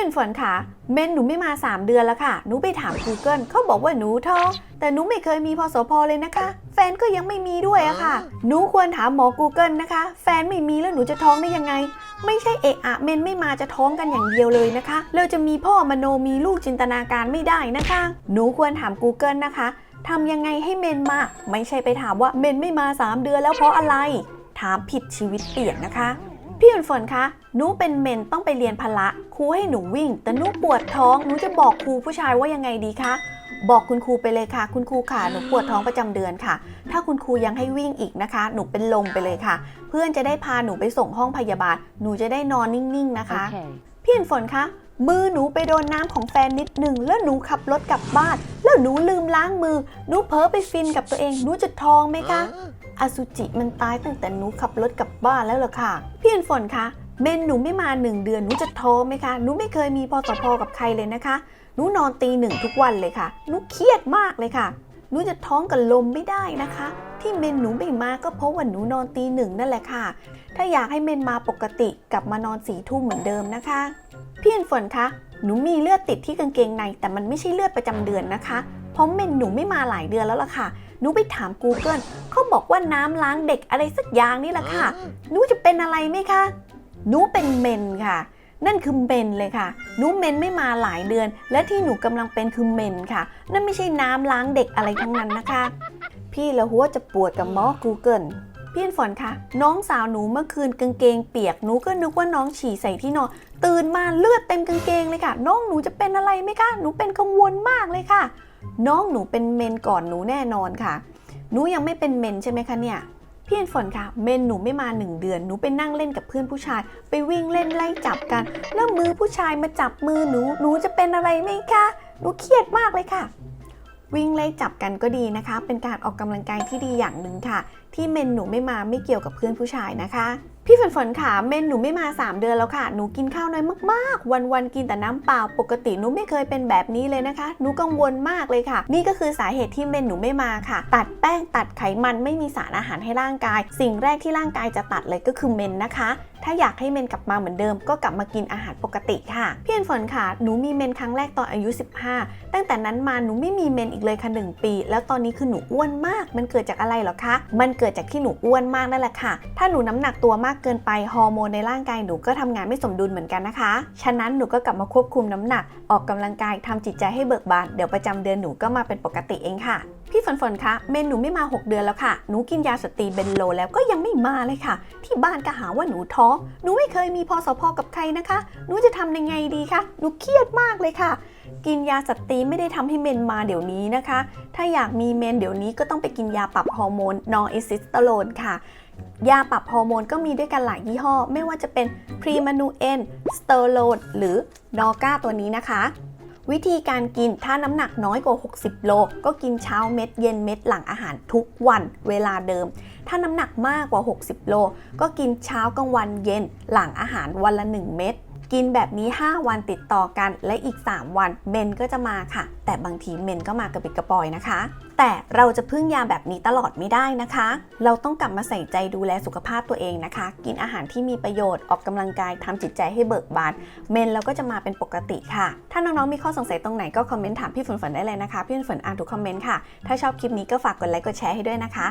พี่ฝนฝนค่ะ เมนหนูไม่มา 3 เดือนแล้วค่ะ หนูไปถาม Google เขาบอกว่าหนูท้องแต่หนูไม่เคยมีพอสพเลยนะคะ แฟนก็ยังไม่มีด้วยอะค่ะ หนูควรถามหมอ Google นะคะ แฟนไม่มีแล้วหนูจะท้องได้ยังไง ไม่ใช่เอะอะเมนไม่มาจะท้องกันอย่างเดียวเลยนะคะเราจะมีพ่อมโนมีลูกจินตนาการไม่ได้นะคะ หนูควรถาม Google นะคะทำยังไงให้เมนมา ไม่ใช่ไปถามว่าเมนไม่มา 3 เดือนแล้วเพราะอะไร ถามผิดชีวิตเปลี่ยนนะคะ พี่ฝนฝนคะหนูเป็นเมนต้องไปเรียนพละครูให้หนูวิ่ง แต่หนูปวดท้องหนูจะบอกครูผู้ชายว่ายังไงดีคะบอกคุณครูไปเลยค่ะ คุณครูค่ะหนูปวดท้องประจำเดือนค่ะ ถ้าคุณครูยังให้วิ่งอีกนะคะ หนูเป็นลมไปเลยค่ะ เพื่อนจะได้พาหนูไปส่งห้องพยาบาล หนูจะได้นอนนิ่งๆนะคะ Okay. พี่ฝนฝนคะมือหนูไปโดนน้ำของแฟนนิดหนึ่งแล้วหนูขับรถกลับบ้าน แล้วหนูลืมล้างมือ หนูเผลอไปฟินกับตัวเองหนูจะท้องไหมคะอสุจิมันตายตั้งแต่หนูขับรถกลับบ้านแล้วเหรอค่ะพี่ฝนฝนคะเมนหนูไม่มาหนึ่งเดือนหนูจะท้องไหมคะหนูไม่เคยมีพอสพกับใครเลยนะคะหนูนอนตีหนึ่งทุกวันเลยค่ะหนูเครียดมากเลยค่ะหนูจะท้องกับลมไม่ได้นะคะ ที่เมนหนูไม่มาก็เพราะว่าหนูนอนตีหนึ่งนั่นแหละค่ะ ถ้าอยากให้เมนมาปกติกลับมานอนสี่ทุ่มเหมือนเดิมนะคะพี่ฝนคะหนูมีเลือดติดที่กางเกงใน แต่มันไม่ใช่เลือดประจำเดือนนะคะเพราะเมนหนูไม่มาหลายเดือนแล้วล่ะค่ะหนูไปถาม Google เขาบอกว่าน้ำล้างเด็กอะไรสักอย่างนี่แหละค่ะหนูจะเป็นอะไรไหมคะหนูเป็นเมนค่ะ นั่นคือเมนเลยค่ะหนูเมนไม่มาหลายเดือน และที่หนูกำลังเป็นคือเมนค่ะ นั่นไม่ใช่น้ำล้างเด็กอะไรทั้งนั้นนะคะ พี่ละหัวจะปวดกับหมอ Google พี่ฝนคะน้องสาวหนูเมื่อคืนกางเกงเปียกหนูก็นึกว่าน้องฉี่ใส่ที่นอนตื่นมาเลือดเต็มกางเกงเลยค่ะ น้องหนูจะเป็นอะไรไหมคะหนูเป็นกังวลมากเลยค่ะ น้องหนูเป็นเมนก่อนหนูแน่นอนค่ะ หนูยังไม่เป็นเมนใช่ไหมคะเนี่ยพี่ฝนคะเมนหนูไม่มาหนึ่งเดือน หนูไปนั่งเล่นกับเพื่อนผู้ชาย ไปวิ่งเล่นไล่จับกัน แล้วมือผู้ชายมาจับมือหนูหนูจะเป็นอะไรไหมคะหนูเครียดมากเลยค่ะ วิ่งไล่จับกันก็ดีนะคะ เป็นการออกกำลังกายที่ดีอย่างหนึ่งค่ะที่เมนหนูไม่มาไม่เกี่ยวกับเพื่อนผู้ชายนะคะ พี่ฝนฝนค่ะเมนหนูไม่มา 3 เดือนแล้วค่ะ หนูกินข้าวน้อยมากๆวันวันๆกินแต่น้ำเปล่าปกติหนูไม่เคยเป็นแบบนี้เลยนะคะ หนูกังวลมากเลยค่ะ นี่ก็คือสาเหตุที่เมนหนูไม่มาค่ะ ตัดแป้งตัดไขมันไม่มีสารอาหารให้ร่างกาย สิ่งแรกที่ร่างกายจะตัดเลยก็คือเมนนะคะถ้าอยากให้เมนกลับมาเหมือนเดิมก็กลับมากินอาหารปกติค่ะ พี่ฝนค่ะ หนูมีเมนครั้งแรกตอนอายุ 15 ตั้งแต่นั้นมาหนูไม่มีเมนอีกเลยค่ะ1ปี แล้วตอนนี้คือหนูอ้วนมาก มันเกิดจากอะไรหรอคะ มันเกิดจากที่หนูอ้วนมากนั่นแหละค่ะ ถ้าหนูน้ำหนักตัวมากเกินไปฮอร์โมนในร่างกายหนูก็ทำงานไม่สมดุลเหมือนกันนะคะ ฉะนั้นหนูก็กลับมาควบคุมน้ำหนัก ออกกำลังกายทำจิตใจให้เบิกบาน เดี๋ยวประจำเดือนหนูก็มาเป็นปกติเองค่ะ พี่ฝนฝนคะเมนหนูไม่มา 6 เดือนแล้วค่ะ หนูกินยาสเตีเบนโลแล้วก็ยังไม่มาเลยค่ะ ที่บ้านก็หาว่าหนูท้องหนูไม่เคยมีพอสพกับใครนะคะ หนูจะทำยังไงดีคะ หนูเครียดมากเลยค่ะ กินยาสตรีไม่ได้ทำให้เมนมาเดี๋ยวนี้นะคะ ถ้าอยากมีเมนเดี๋ยวนี้ก็ต้องไปกินยาปรับฮอร์โมนนอร์เอซิสเตโรนค่ะ ยาปรับฮอร์โมนก็มีด้วยกันหลายยี่ห้อ ไม่ว่าจะเป็นพรีมานูเอนสเตอโรนหรือนอก้าตัวนี้นะคะวิธีการกินถ้าน้ำหนักน้อยกว่า 60 โล ก็กินเช้าเม็ดเย็นเม็ดหลังอาหารทุกวันเวลาเดิม ถ้าน้ำหนักมากกว่า 60 โล ก็กินเช้ากลางวันเย็นหลังอาหารวันละ 1 เม็ด กินแบบนี้ 5 วันติดต่อกันและอีก 3 วันเมนก็จะมาค่ะ แต่บางทีเมนก็มากระปิดกระปอยนะคะ แต่เราจะพึ่งยาแบบนี้ตลอดไม่ได้นะคะ เราต้องกลับมาใส่ใจดูแลสุขภาพตัวเองนะคะ กินอาหารที่มีประโยชน์ออกกำลังกายทำจิตใจให้เบิกบาน เมนเราก็จะมาเป็นปกติค่ะ ถ้าน้องๆมีข้อสงสัยตรงไหนก็คอมเมนต์ถามพี่ฝนฝนได้เลยนะคะ พี่ฝนฝนอ่านทุกคอมเมนต์ค่ะ ถ้าชอบคลิปนี้ก็ฝากกดไลค์กดแชร์ให้ด้วยนะคะ